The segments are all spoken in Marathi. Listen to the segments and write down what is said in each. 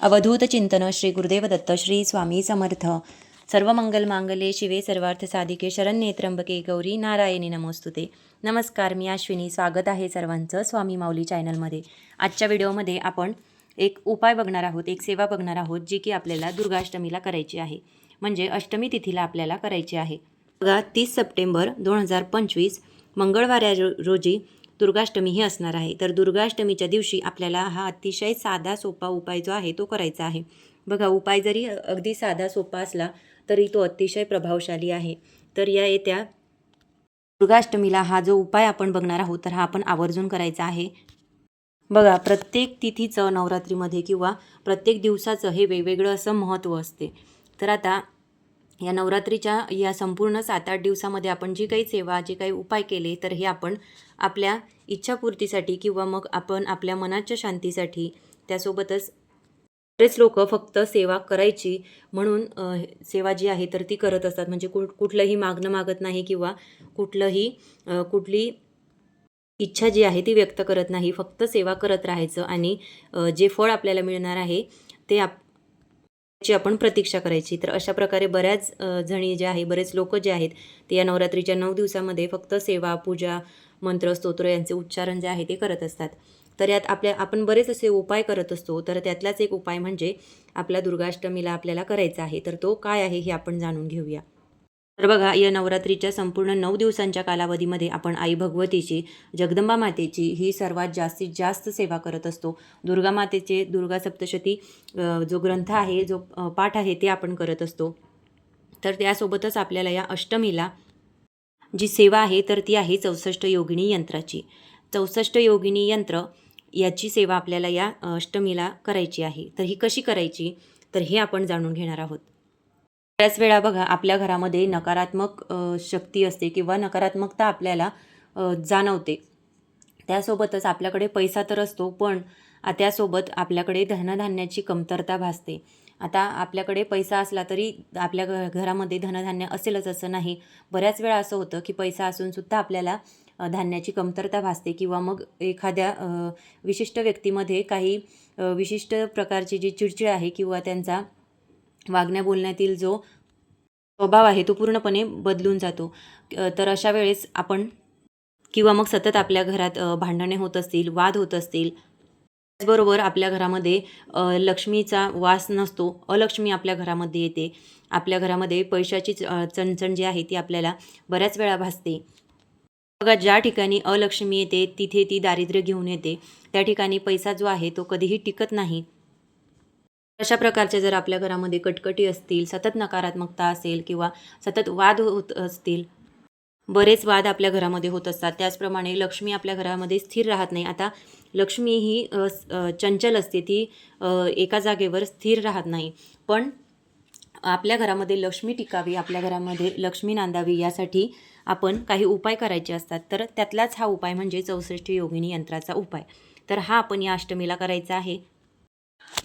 अवधूत चिंतन श्री गुरुदेव दत्त श्री स्वामी समर्थ. सर्व मंगल मांगले शिवे सर्वार्थ साधिके शरण्ये त्र्यंबके गौरी नारायणी नमोस्तुते. नमस्कार मी अश्विनी. स्वागत आहे सर्वांचं स्वामी माऊली चॅनलमध्ये. आजच्या व्हिडिओमध्ये आपण एक उपाय बघणार आहोत एक सेवा बघणार आहोत जी की आपल्याला दुर्गाष्टमीला करायची आहे. म्हणजे अष्टमी तिथीला आपल्याला करायची आहे. बघा तीस सप्टेंबर दोन हजार पंचवीस मंगळवार रोजी दुर्गाष्टमी ही असणार आहे. तर दुर्गाष्टमीच्या दिवशी आपल्याला हा अतिशय साधा सोपा उपाय जो आहे तो करायचा आहे. बघा उपाय जरी अगदी साधा सोपा असला तरी तो अतिशय प्रभावशाली आहे. तर या येत्या दुर्गाष्टमीला हा जो उपाय आपण बघणार आहोत तर हा आपण आवर्जून करायचा आहे. बघा प्रत्येक तिथीचं नवरात्रीमध्ये किंवा प्रत्येक दिवसाचं हे वेगवेगळं असं महत्त्व असते. तर आता या नवरात्रीच्या या संपूर्ण सात आठ दिवसामध्ये आपण जी काही सेवा जे काही उपाय केले तर हे आपण आपल्या इच्छापूर्तीसाठी किंवा मग आपण आपल्या मनाच्या शांतीसाठी त्यासोबतच बरेच लोक फक्त सेवा करायची म्हणून सेवा जी आहे तर ती करत असतात. म्हणजे कुठ कुठलंही मागणं मागत नाही किंवा कुठलंही कुठली इच्छा जी आहे ती व्यक्त करत नाही. फक्त सेवा करत राहायचं आणि जे फळ आपल्याला मिळणार आहे ते आप ची आपण प्रतीक्षा करायची. तर अशा प्रकारे बऱ्याच जणी जे आहे बरेच लोक जे आहेत ते या नवरात्रीच्या नऊ दिवसामध्ये फक्त सेवा पूजा मंत्र स्तोत्र यांचे उच्चारण जे आहे ते करत असतात. तर यात आपल्या आपण बरेच असे उपाय करत असतो. तर त्यातलाच एक उपाय म्हणजे आपल्या दुर्गाष्टमीला आपल्याला करायचा आहे. तर तो काय आहे हे आपण जाणून घेऊया. तर बघा या नवरात्रीच्या संपूर्ण नऊ दिवसांच्या कालावधीमध्ये आपण आई भगवतीची जगदंबा मातेची ही सर्वात जास्तीत जास्त सेवा करत असतो. दुर्गा मातेचे दुर्गा सप्तशती जो ग्रंथ आहे जो पाठ आहे ते आपण करत असतो. तर त्यासोबतच आपल्याला या अष्टमीला जी सेवा आहे तर ती आहे चौसष्ट योगिनी यंत्राची. चौसष्ट योगिनी यंत्र याची सेवा आपल्याला या अष्टमीला करायची आहे. तर ही कशी करायची? तर हे आपण जाणून घेणार आहोत. बऱ्याच वेळा बघा आपल्या घरामध्ये नकारात्मक शक्ती असते किंवा नकारात्मकता आपल्याला जाणवते. त्यासोबतच आपल्याकडे पैसा तर असतो पण त्यासोबत आपल्याकडे धनधान्याची कमतरता भासते. आता आपल्याकडे पैसा असला तरी आपल्या घ घरामध्ये धनधान्य असेलच असं नाही. बऱ्याच वेळा असं होतं की पैसा असूनसुद्धा आपल्याला धान्याची कमतरता भासते किंवा मग एखाद्या विशिष्ट व्यक्तीमध्ये काही विशिष्ट प्रकारची जी चिडचिड आहे किंवा त्यांचा वागण्या बोलण्यातील जो स्वभाव आहे तो पूर्णपणे बदलून जातो. तर अशा वेळेस आपण किंवा मग सतत आपल्या घरात भांडणे होत असतील वाद होत असतील त्याचबरोबर आपल्या घरामध्ये लक्ष्मीचा वास नसतो अलक्ष्मी आपल्या घरामध्ये येते. आपल्या घरामध्ये पैशाची च- चणचण जी आहे ती आपल्याला बऱ्याच वेळा भासते. बघा ज्या ठिकाणी अलक्ष्मी येते तिथे ती दारिद्र्य घेऊन येते. त्या ठिकाणी पैसा जो आहे तो कधीही टिकत नाही. अशा प्रकारचे जर आपल्या घरामध्ये कटकटी असतील सतत नकारात्मकता असेल किंवा सतत वाद होत असतील बरेच वाद आपल्या घरामध्ये होत असतात. त्याचप्रमाणे लक्ष्मी आपल्या घरामध्ये स्थिर राहत नाही. आता लक्ष्मी ही चंचल असते. ती एका जागेवर स्थिर राहत नाही. पण आपल्या घरामध्ये लक्ष्मी टिकावी आपल्या घरामध्ये लक्ष्मी नांदावी यासाठी आपण काही उपाय करायचे असतात. तर त्यातलाच हा उपाय म्हणजे चौसष्ट योगिनी यंत्राचा उपाय. तर हा आपण या अष्टमीला करायचा आहे.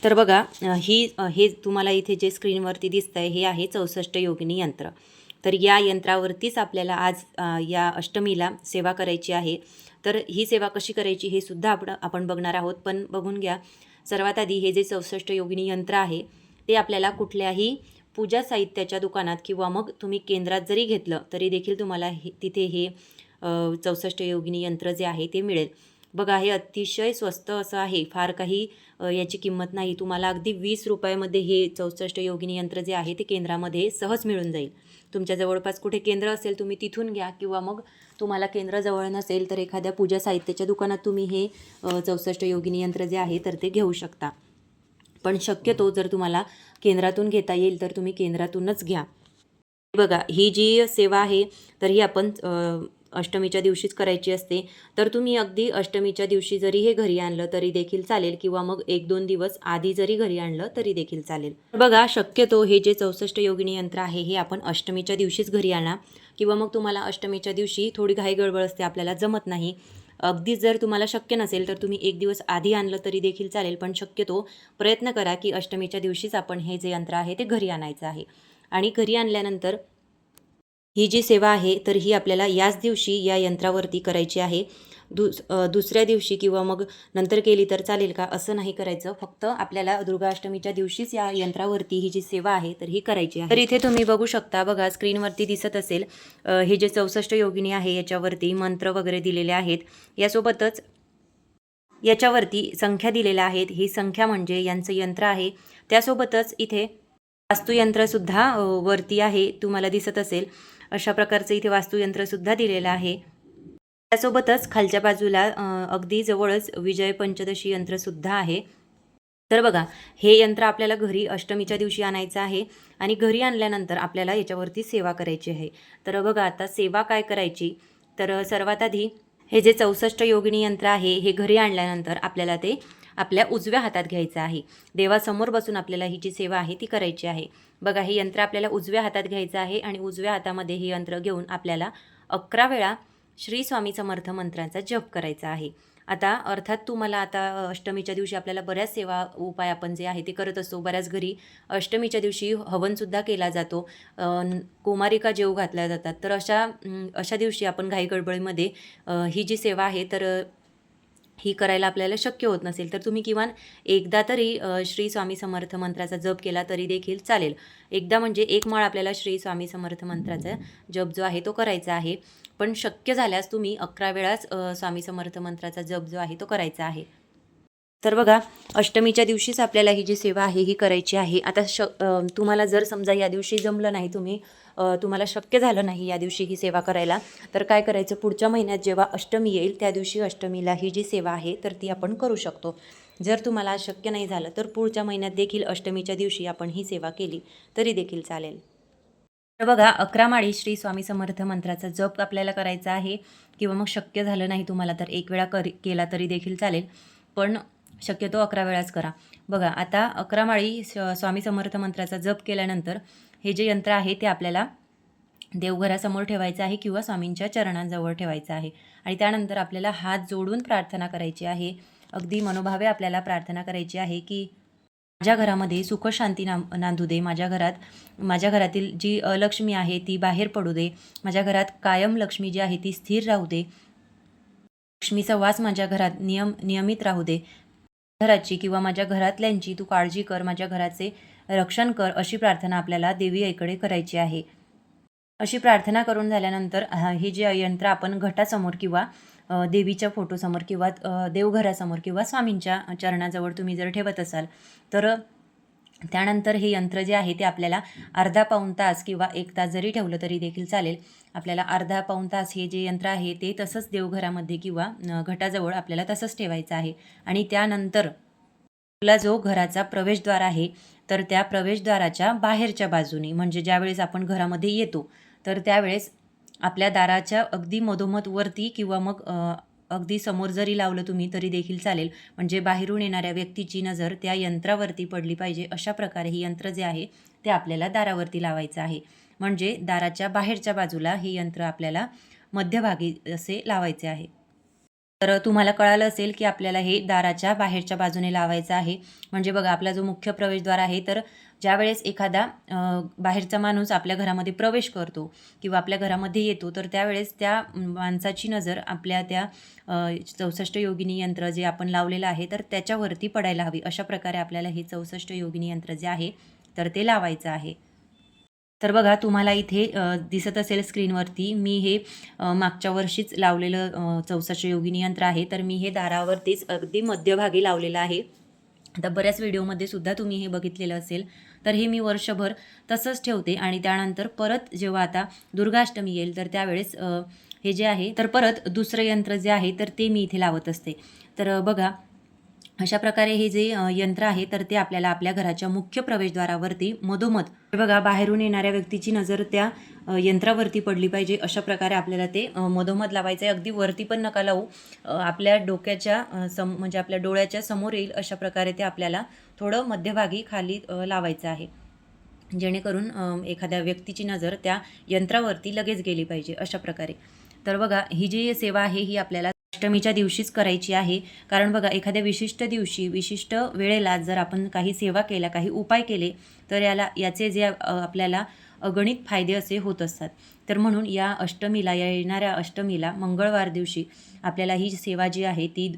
तर बघा ही हे तुम्हाला इथे जे स्क्रीनवरती दिसतं आहे हे आहे चौसष्ट योगिनी यंत्र. तर या यंत्रावरतीच आपल्याला आज या अष्टमीला सेवा करायची आहे. तर ही सेवा कशी करायची हे सुद्धा आपण आपण बघणार आहोत. पण बघून घ्या सर्वात आधी हे जे चौसष्ट योगिनी यंत्र आहे ते आपल्याला कुठल्याही पूजा साहित्याच्या दुकानात किंवा मग तुम्ही केंद्रात जरी घेतलं तरी देखील तुम्हाला हे तिथे हे चौसष्ट योगिनी यंत्र जे आहे ते मिळेल. बघा हे अतिशय स्वस्त असं आहे. फार काही याची किंमत नाही. तुम्हाला अगदी वीस रुपयामध्ये हे चौसष्ट योगिनी यंत्र जे आहे ते केंद्रामध्ये सहज मिळून जाईल. तुमच्या जवळपास कुठे केंद्र असेल तुम्ही तिथून घ्या किंवा मग तुम्हाला केंद्र जवळ नसेल तर एखाद्या पूजा साहित्याच्या दुकानात तुम्ही हे चौसष्ट योगिनी यंत्र जे आहे तर ते घेऊ शकता. पण शक्यतो जर तुम्हाला केंद्रातून घेता येईल तर तुम्ही केंद्रातूनच घ्या. बघा ही जी सेवा आहे तर ही आपण अष्टमीच्या दिवशीच करायची असते तर तुम्ही अगदी अष्टमीच्या दिवशी जरी हे घरी आणलं तरी देखील चालेल किंवा मग एक दोन दिवस आधी जरी घरी आणलं तरी देखील चालेल. बघा शक्यतो हे जे चौसष्ट योगिनी यंत्र आहे हे आपण अष्टमीच्या दिवशीच घरी आणा किंवा मग तुम्हाला अष्टमीच्या दिवशी थोडी घाई गडबड असते आपल्याला जमत नाही. अगदीच जर तुम्हाला शक्य नसेल तर तुम्ही एक दिवस आधी आणलं तरी देखील चालेल पण शक्यतो प्रयत्न करा की अष्टमीच्या दिवशीच आपण हे जे यंत्र आहे ते घरी आणायचं आहे. आणि घरी आणल्यानंतर ही जी सेवा आहे तर ही आपल्याला याच दिवशी या यंत्रावरती करायची आहे. दुस दुसऱ्या दिवशी किंवा मग नंतर केली तर चालेल का? असं नाही करायचं. फक्त आपल्याला दुर्गाष्टमीच्या दिवशीच या यंत्रावरती ही जी सेवा आहे तर ही करायची आहे. तर इथे तुम्ही बघू शकता बघा स्क्रीनवरती दिसत असेल हे जे चौसष्ट योगिनी आहे याच्यावरती मंत्र वगैरे दिलेले आहेत. यासोबतच याच्यावरती संख्या दिलेल्या आहेत. ही संख्या म्हणजे यांचं यंत्र आहे. त्यासोबतच इथे वास्तुयंत्रसुद्धा वरती आहे. तुम्हाला दिसत असेल. अशा प्रकारचं इथे वास्तुयंत्रसुद्धा दिलेलं आहे. त्यासोबतच खालच्या बाजूला अगदी जवळच विजय पंचदशी यंत्रसुद्धा आहे. तर बघा हे यंत्र आपल्याला घरी अष्टमीच्या दिवशी आणायचं आहे आणि घरी आणल्यानंतर आपल्याला याच्यावरती सेवा करायची आहे. तर बघा आता सेवा काय करायची? तर सर्वात आधी हे जे चौसष्ट योगिनी यंत्र आहे हे घरी आणल्यानंतर आपल्याला ते आपल्या उजव्या हातात घ्यायचं आहे. देवासमोर बसून आपल्याला ही जी सेवा आहे ती करायची आहे. बघा हे यंत्र आपल्याला उजव्या हातात घ्यायचं आहे आणि उजव्या हातामध्ये हे यंत्र घेऊन आपल्याला अकरा वेळा श्री स्वामी समर्थ मंत्रांचा जप करायचा आहे. आता अर्थात तुम्हाला आता अष्टमीच्या दिवशी आपल्याला बऱ्याच सेवा उपाय आपण जे आहे ते करत असतो. बऱ्याच घरी अष्टमीच्या दिवशी हवनसुद्धा केला जातो. कुमारिका जेव घातल्या जातात. तर अशा अशा दिवशी आपण घाई गडबडीमध्ये ही जी सेवा आहे तर ही करायला आपल्याला शक्य होत नसेल तर तुम्ही किमान एकदा तरी श्री स्वामी समर्थ मंत्राचा जप केला तरी देखील चालेल. एकदा म्हणजे एक माळ आपल्याला श्री स्वामी समर्थ मंत्राचा जप जो आहे तो करायचा आहे. पण शक्य झाल्यास तुम्ही अकरा वेळाच स्वामी समर्थ मंत्राचा जप जो आहे तो करायचा आहे. तर बघा अष्टमीच्या दिवशीच आपल्याला ही जी सेवा आहे ही करायची आहे. आता श तुम्हाला जर समजा या दिवशी जमलं नाही तुम्ही तुम्हाला शक्य झालं नाही या दिवशी ही सेवा करायला तर काय करायचं? पुढच्या महिन्यात जेव्हा अष्टमी येईल त्या दिवशी अष्टमीला ही जी सेवा आहे तर ती आपण करू शकतो. जर तुम्हाला शक्य नाही झालं तर पुढच्या महिन्यात देखील अष्टमीच्या दिवशी आपण ही सेवा केली तरी देखील चालेल. तर बघा अकरा माळी श्री स्वामी समर्थ मंत्राचा जप आपल्याला करायचा आहे. किंवा मग शक्य झालं नाही तुम्हाला तर एक वेळा करी केला तरी देखील चालेल. पण शक्यतो अकरा वेळाच करा. बघा आता अकरा माळी स- स्वामी समर्थ मंत्राचा जप केल्यानंतर हे जे यंत्र आहे ते आपल्याला देवघरासमोर ठेवायचं आहे किंवा स्वामींच्या चरणांजवळ ठेवायचं आहे. आणि त्यानंतर आपल्याला हात जोडून प्रार्थना करायची आहे. अगदी मनोभावे आपल्याला प्रार्थना करायची आहे की माझ्या घरामध्ये सुख शांती ना नांदू दे. माझ्या घरात माझ्या घरातील जी अलक्ष्मी आहे ती बाहेर पडू दे. माझ्या घरात कायम लक्ष्मी जी आहे ती स्थिर राहू दे. लक्ष्मीचा वास माझ्या घरात नियम नियमित राहू दे. घराची किंवा माझ्या घरातल्यांची तू काळजी कर माझ्या घराचे रक्षण कर अशी प्रार्थना आपल्याला देवी आईकडे करायची आहे. अशी प्रार्थना करून झाल्यानंतर हे जे यंत्र आपण घटासमोर किंवा देवीच्या फोटोसमोर किंवा देवघरासमोर किंवा स्वामींच्या चरणाजवळ तुम्ही जर ठेवत असाल तर त्यानंतर हे यंत्र जे आहे ते आपल्याला अर्धा पाऊण तास किंवा एक तास जरी ठेवलं तरी देखील चालेल. आपल्याला अर्धा पाऊण तास हे जे यंत्र आहे ते तसंच देवघरामध्ये किंवा घटाजवळ आपल्याला तसंच ठेवायचं आहे. आणि त्यानंतर आपला जो घराचा प्रवेशद्वार आहे तर त्या प्रवेशद्वाराच्या बाहेरच्या बाजूने म्हणजे ज्यावेळेस आपण घरामध्ये येतो तर त्यावेळेस आपल्या दाराच्या अगदी मधोमध वरती किंवा मग अगदी समोर जरी लावलं तुम्ही तरी देखील चालेल. म्हणजे बाहेरून येणाऱ्या व्यक्तीची नजर त्या यंत्रावरती पडली पाहिजे. अशा प्रकारे हे यंत्र जे आहे ते आपल्याला दारावरती लावायचं आहे. म्हणजे दाराच्या बाहेरच्या बाजूला हे यंत्र आपल्याला मध्यभागी असे लावायचे आहे. तर तुम्हाला कळालं असेल की आपल्याला हे दाराच्या बाहेरच्या बाजूने लावायचं आहे. म्हणजे बघा आपला जो मुख्य प्रवेशद्वार आहे तर ज्यावेळेस एखादा बाहेरचा माणूस आपल्या घरामध्ये प्रवेश करतो किंवा आपल्या घरामध्ये येतो तर त्यावेळेस त्या माणसाची नजर आपल्या त्या चौसष्ट योगिनी यंत्र जे आपण लावलेलं आहे तर त्याच्यावरती पडायला हवी. अशा प्रकारे आपल्याला हे चौसष्ट योगिनी यंत्र जे आहे तर ते लावायचं आहे. तर बघा तुम्हाला इथे दिसत असेल स्क्रीनवरती मी हे मागच्या वर्षीच लावलेलं चौसष्ट योगिनी यंत्र आहे. तर मी हे दारावरतीच अगदी मध्यभागी लावलेलं आहे. आता बऱ्याच व्हिडिओमध्ये सुद्धा तुम्ही हे बघितलेलं असेल. तर हे मी वर्षभर तसंच ठेवते आणि त्यानंतर परत जेव्हा आता दुर्गाष्टमी येईल तर त्यावेळेस हे जे आहे तर परत दुसरं यंत्र जे आहे तर ते मी इथे लावत असते. तर बघा अशा प्रकारे हे जे यंत्र आहे तर ते आपल्याला आपल्या घराच्या मुख्य प्रवेशद्वारावरती मधोमध बघा बाहेरून येणाऱ्या व्यक्तीची नजर त्या यंत्रावरती पडली पाहिजे अशा प्रकारे आपल्याला ते मधोमध लावायचं आहे अगदी वरती पण नका लावू. आपल्या डोक्याच्या सम म्हणजे आपल्या डोळ्याच्या समोर येईल अशा प्रकारे ते आपल्याला थोडं मध्यभागी खाली लावायचं आहे. जेणेकरून एखाद्या व्यक्तीची नजर त्या यंत्रावरती लगेच गेली पाहिजे अशा प्रकारे. तर बघा ही जी सेवा आहे ही आपल्याला अष्टमीच्या दिवशीच करायची आहे. कारण बघा एखाद्या विशिष्ट दिवशी विशिष्ट वेळेला जर आपण काही सेवा केल्या काही उपाय केले तर याला याचे जे आपल्याला अगणित फायदे असे होत असतात. तर म्हणून या अष्टमीला या येणाऱ्या अष्टमीला मंगळवार दिवशी आपल्याला ही सेवा जी आहे ती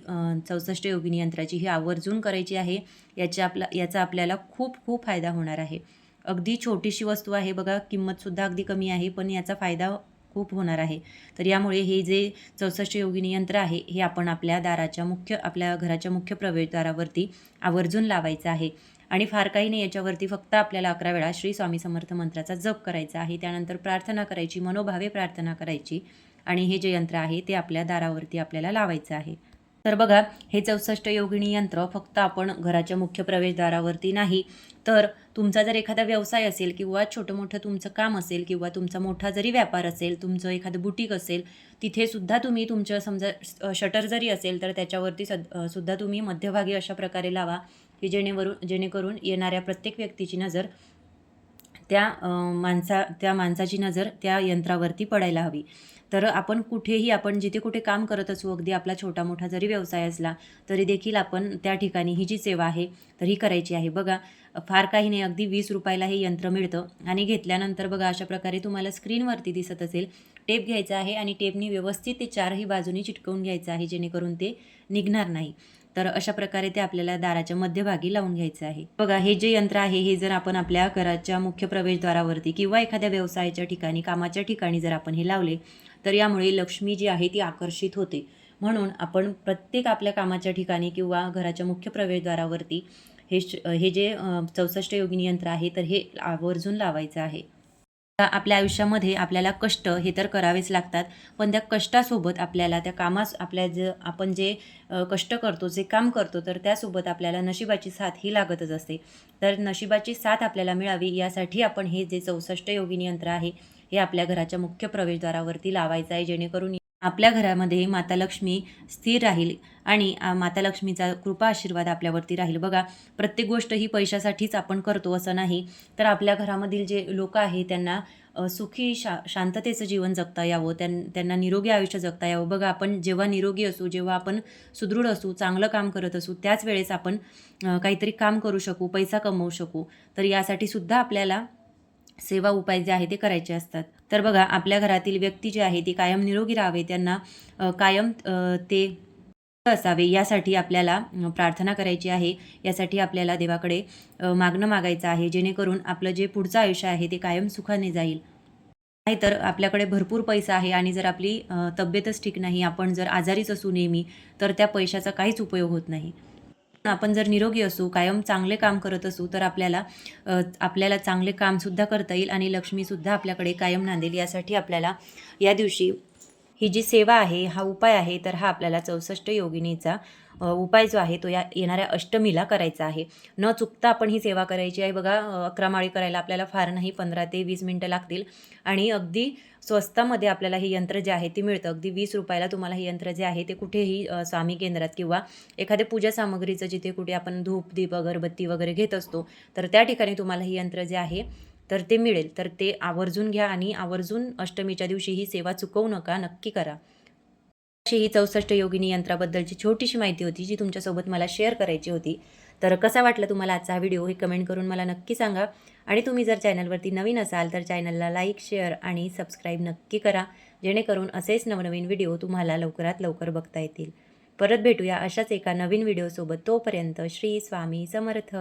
चौसष्ट योगिनी यंत्राची ही आवर्जून करायची आहे. याच्या आपला याचा आपल्याला खूप खूप फायदा होणार आहे. अगदी छोटीशी वस्तू आहे बघा किंमतसुद्धा अगदी कमी आहे पण याचा फायदा खूप होणार आहे. तर यामुळे हे जे चौसष्ट योगिनी यंत्र आहे हे आपण आपल्या दाराच्या मुख्य आपल्या घराच्या मुख्य प्रवेशद्वारावरती आवर्जून लावायचं आहे. आणि फार काही नाही याच्यावरती फक्त आपल्याला अकरा वेळा श्री स्वामी समर्थ मंत्राचा जप करायचा आहे. त्यानंतर प्रार्थना करायची मनोभावे प्रार्थना करायची आणि हे जे यंत्र आहे ते आपल्या दारावरती आपल्याला लावायचं आहे. तर बघा हे चौसष्ट योगिणी यंत्र फक्त आपण घराच्या मुख्य प्रवेशद्वारावरती नाही तर तुमचा जर एखादा व्यवसाय असेल किंवा छोटं मोठं तुमचं काम असेल किंवा तुमचा मोठा जरी व्यापार असेल तुमचं एखादं बुटीक असेल तिथे सुद्धा तुम्ही तुमचं समजा शटर जरी असेल तर त्याच्यावरती सद सुद्धा तुम्ही मध्यभागी अशा प्रकारे लावा. की जेणेवरून जेणेकरून येणाऱ्या प्रत्येक व्यक्तीची नजर त्या माणसा त्या माणसाची नजर त्या यंत्रावरती पडायला हवी. तर आपण कुठेही आपण जिथे कुठे काम करत असू अगदी आपला छोटा मोठा जरी व्यवसाय असला तरी देखील आपण त्या ठिकाणी ही जी सेवा आहे तर ही करायची आहे. बघा फार काही नाही अगदी वीस रुपयाला हे यंत्र मिळतं आणि घेतल्यानंतर बघा अशा प्रकारे तुम्हाला स्क्रीनवरती दिसत असेल टेप घ्यायचा आहे आणि टेपनी व्यवस्थित ते चारही बाजूनी चिटकवून घ्यायचं आहे जेणेकरून ते निघणार नाही. तर अशा प्रकारे ते आपल्याला दाराच्या मध्यभागी लावून घ्यायचं आहे. बघा हे जे यंत्र आहे हे जर आपण आपल्या घराच्या मुख्य प्रवेशद्वारावरती किंवा एखाद्या व्यवसायाच्या ठिकाणी कामाच्या ठिकाणी जर आपण हे लावले तर यामुळे लक्ष्मी जी आहे ती आकर्षित होते. म्हणून आपण प्रत्येक आपल्या कामाच्या ठिकाणी किंवा घराच्या मुख्य प्रवेशद्वारावरती हे हे जे चौसष्ट योगिनी यंत्र आहे तर हे आवर्जून लावायचं आहे. आपल्या आयुष्यामध्ये आपल्याला कष्ट हे तर करावेच लागतात. पण त्या कष्टासोबत आपल्याला त्या कामास आपल्या ज आपण जे कष्ट करतो जे काम करतो तर त्यासोबत आपल्याला नशिबाची साथ ही लागतच असते. तर नशिबाची साथ आपल्याला मिळावी यासाठी आपण हे जे चौसष्ट योगिनी यंत्र आहे हे आपल्या घराच्या मुख्य प्रवेशद्वारावरती लावायचं आहे जेणेकरून आपल्या घरामध्ये माता लक्ष्मी स्थिर राहील आणि माता लक्ष्मीचा कृपा आशीर्वाद आपल्यावरती राहील. बघा प्रत्येक गोष्ट ही पैशासाठीच आपण करतो असं नाही. तर आपल्या घरामधील जे लोक आहे त्यांना सुखी शा शांततेचं जीवन जगता यावं त्यां त्यांना निरोगी आयुष्य जगता यावं. बघा आपण जेव्हा निरोगी असू जेव्हा आपण सुदृढ असू चांगलं काम करत असू त्याच वेळेस आपण काहीतरी काम करू शकू पैसा कमवू शकू. तर यासाठी सुद्धा आपल्याला सेवा उपाय जे आहे ते करायचे असतात. तर बघा आपल्या घरातील व्यक्ती जे आहे ते कायम निरोगी राहावे त्यांना कायम ते असावे यासाठी आपल्याला प्रार्थना करायची आहे. यासाठी आपल्याला देवाकडे मागणं मागायचं आहे जेणेकरून आपलं जे पुढचं आयुष्य आहे ते कायम सुखाने जाईल. नाहीतर आपल्याकडे भरपूर पैसा आहे आणि जर आपली तब्येतच ठीक नाही आपण जर आजारीच असू नेहमी तर त्या पैशाचा काहीच उपयोग होत नाही. आपण जर निरोगी असू कायम चांगले काम करत असू तर आपल्याला आपल्याला चांगले कामसुद्धा करता येईल आणि लक्ष्मीसुद्धा आपल्याकडे कायम नांदेल यासाठी आपल्याला या दिवशी ही जी सेवा आहे हा उपाय आहे तर हा आपल्याला चौसष्ट योगिनीचा उपाय जो आहे तो या येणाऱ्या अष्टमीला करायचा आहे. न चुकता आपण ही सेवा करायची आहे. बघा अकरा माळी करायला आपल्याला फार नाही पंधरा ते वीस मिनटं लागतील. आणि अगदी स्वस्तामध्ये आपल्याला हे यंत्र जे आहे ते मिळतं. अगदी वीस रुपयाला तुम्हाला हे यंत्र जे आहे ते कुठेही स्वामी केंद्रात किंवा एखाद्या पूजा सामग्रीचं जिथे कुठे आपण धूप दीप अगरबत्ती वगैरे घेत असतो तर त्या ठिकाणी तुम्हाला हे यंत्र जे आहे तर ते मिळेल. तर ते आवर्जून घ्या आणि आवर्जून अष्टमीच्या दिवशी ही सेवा चुकवू नका नक्की करा. अशी ही चौसष्ट योगिनी यंत्राबद्दलची छोटीशी माहिती होती जी तुमच्यासोबत मला शेअर करायची होती. तर कसा वाटला तुम्हाला आजचा हा व्हिडिओ हे कमेंट करून मला नक्की सांगा. आणि तुम्ही जर चॅनलवरती नवीन असाल तर चॅनलला लाईक शेअर आणि सबस्क्राईब नक्की करा. जेणेकरून असेच नवनवीन व्हिडिओ तुम्हाला लवकरात लवकर बघता येतील. परत भेटूया अशाच एका नवीन व्हिडिओसोबत तोपर्यंत श्री स्वामी समर्थ.